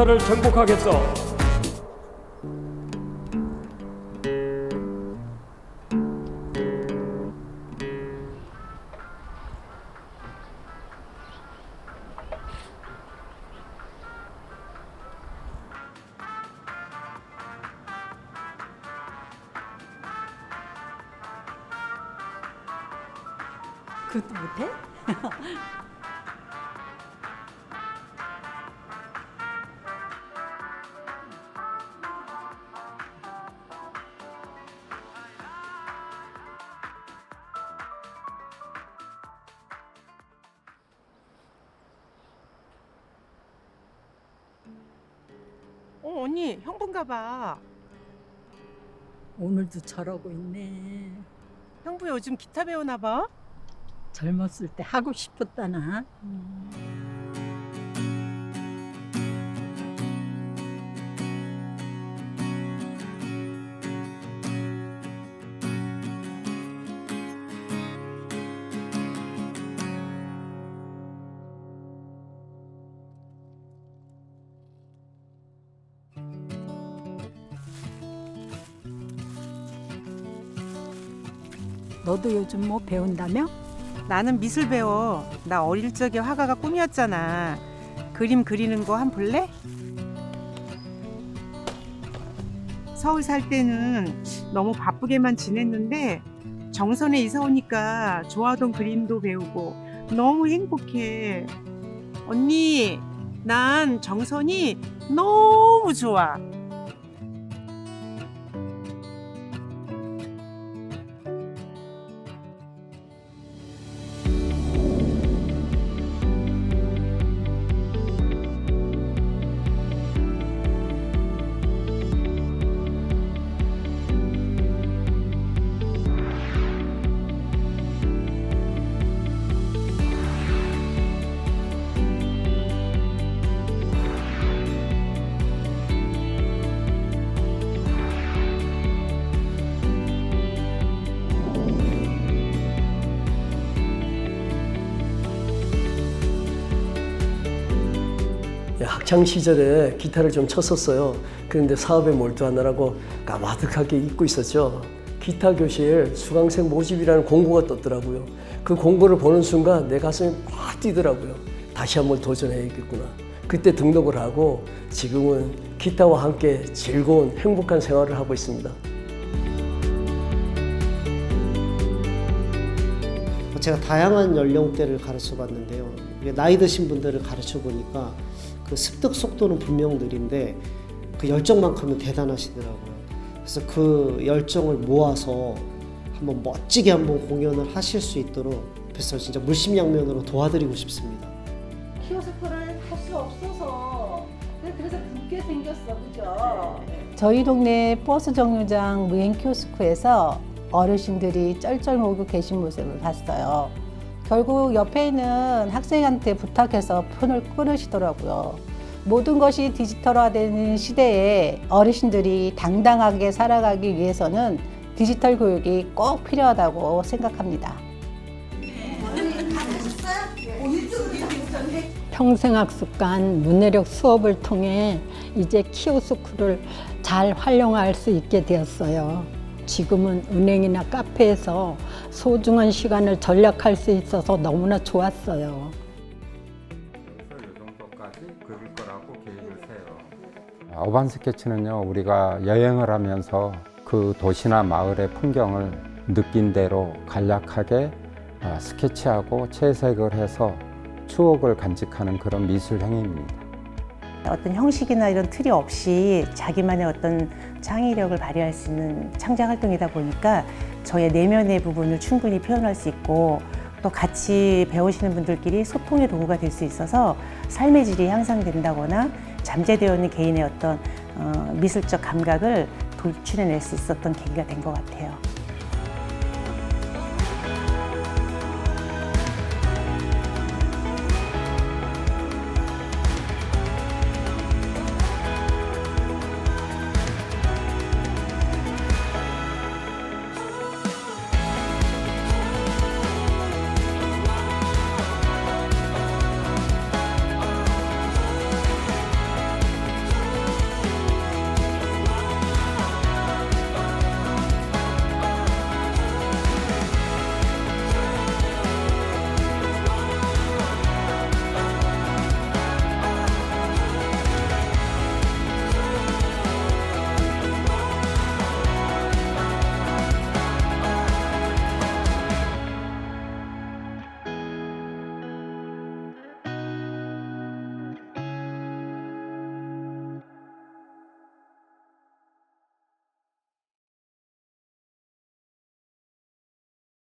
기타를 정복하겠어. 그것도 못해? 어 언니 형부인가 봐. 오늘도 저러고 있네. 형부 요즘 기타 배우나 봐. 젊었을 때 하고 싶었다나. 너도 요즘 뭐 배운다며? 나는 미술 배워. 나 어릴 적에 화가가 꿈이었잖아. 그림 그리는 거 한 볼래? 서울 살 때는 너무 바쁘게만 지냈는데 정선에 이사 오니까 좋아하던 그림도 배우고 너무 행복해. 언니, 난 정선이 너무 좋아. 학창 시절에 기타를 좀 쳤었어요. 그런데 사업에 몰두하느라고 까마득하게 잊고 있었죠. 기타 교실 수강생 모집이라는 공고가 떴더라고요. 그 공고를 보는 순간 내 가슴이 팍 뛰더라고요. 다시 한번 도전해야겠구나. 그때 등록을 하고 지금은 기타와 함께 즐거운 행복한 생활을 하고 있습니다. 제가 다양한 연령대를 가르쳐 봤는데요. 나이 드신 분들을 가르쳐 보니까 그 습득 속도는 분명 느린데 그 열정만큼은 대단하시더라고요. 그래서 그 열정을 모아서 한번 멋지게 한번 공연을 하실 수 있도록 그래서 진짜 물심양면으로 도와드리고 싶습니다. 키오스크를 할 수 없어서 그래서 붓게 생겼어 그죠? 저희 동네 버스 정류장 무인 키오스크에서 어르신들이 쩔쩔 모고 계신 모습을 봤어요. 결국 옆에 있는 학생한테 부탁해서 폰을 끊으시더라고요. 모든 것이 디지털화되는 시대에 어르신들이 당당하게 살아가기 위해서는 디지털 교육이 꼭 필요하다고 생각합니다. 평생학습관 문해력 수업을 통해 이제 키오스크를 잘 활용할 수 있게 되었어요. 지금은 은행이나 카페에서 소중한 시간을 절약할 수 있어서 너무나 좋았어요. 그래서 이 정도까지 그릴 거라고 계획을 세요. 어반 스케치는요, 우리가 여행을 하면서 그 도시나 마을의 풍경을 느낀 대로 간략하게 아, 스케치하고 채색을 해서 추억을 간직하는 그런 미술 행위입니다. 어떤 형식이나 이런 틀이 없이 자기만의 어떤 창의력을 발휘할 수 있는 창작 활동이다 보니까 저의 내면의 부분을 충분히 표현할 수 있고 또 같이 배우시는 분들끼리 소통의 도구가 될 수 있어서 삶의 질이 향상된다거나 잠재되어 있는 개인의 어떤 어, 미술적 감각을 돌출해낼 수 있었던 계기가 된 것 같아요.